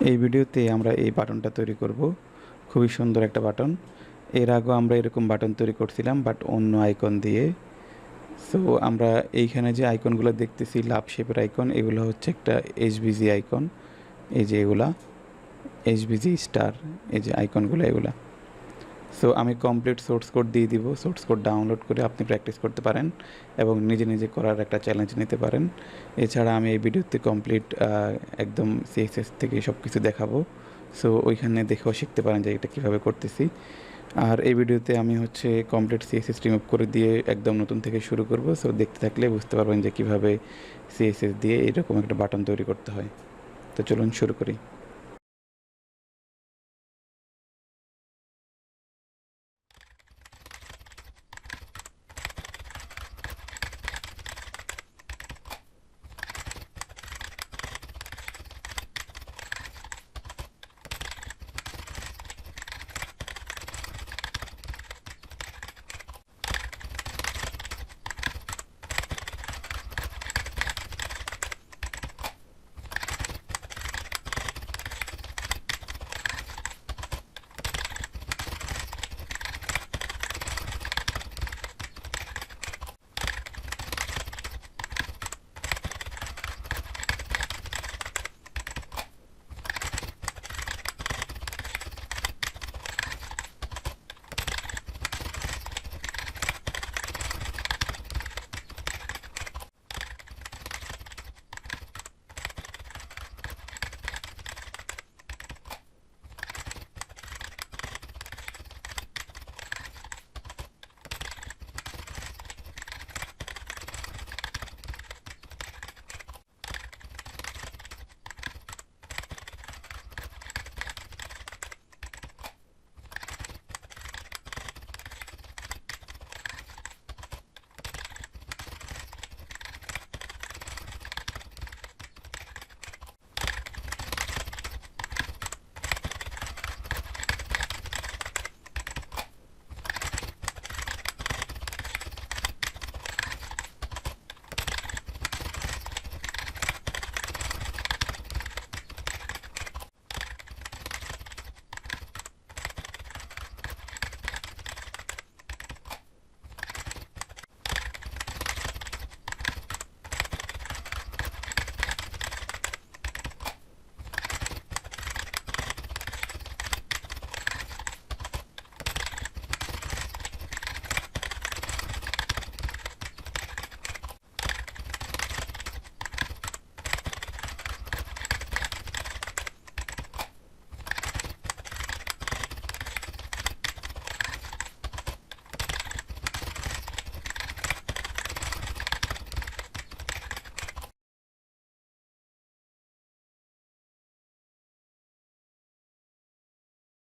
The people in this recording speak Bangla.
এই ভিডিওতে আমরা এই বাটনটা তৈরি করব। খুবই সুন্দর একটা বাটন। এর আগেও আমরা এরকম বাটন তৈরি করছিলাম, বাট অন্য আইকন দিয়ে। সো আমরা এইখানে যে আইকনগুলো দেখতেছি, লাভ শেপের আইকন, এগুলো হচ্ছে একটা এইচবিজি আইকন। এই যে এগুলা এইচবিজি স্টার এই যে আইকনগুলো, এগুলা। সো আমি কমপ্লিট সোর্স কোড দিয়ে দিব। সোর্স কোড ডাউনলোড করে আপনি প্র্যাকটিস করতে পারেন এবং নিজে নিজে করার একটা চ্যালেঞ্জ নিতে পারেন। এছাড়া আমি এই ভিডিওতে কমপ্লিট একদম সিএসএস থেকে সব কিছু দেখাবো। সো ওইখানে দেখেও শিখতে পারেন যে এটা কীভাবে করতেছি। আর এই ভিডিওতে আমি হচ্ছে কমপ্লিট সিএসএস রিমুভ করে দিয়ে একদম নতুন থেকে শুরু করব। সো দেখতে থাকলে বুঝতে পারবেন যে কীভাবে সিএসএস দিয়ে এরকম একটা বাটন তৈরি করতে হয়। তো চলুন শুরু করি।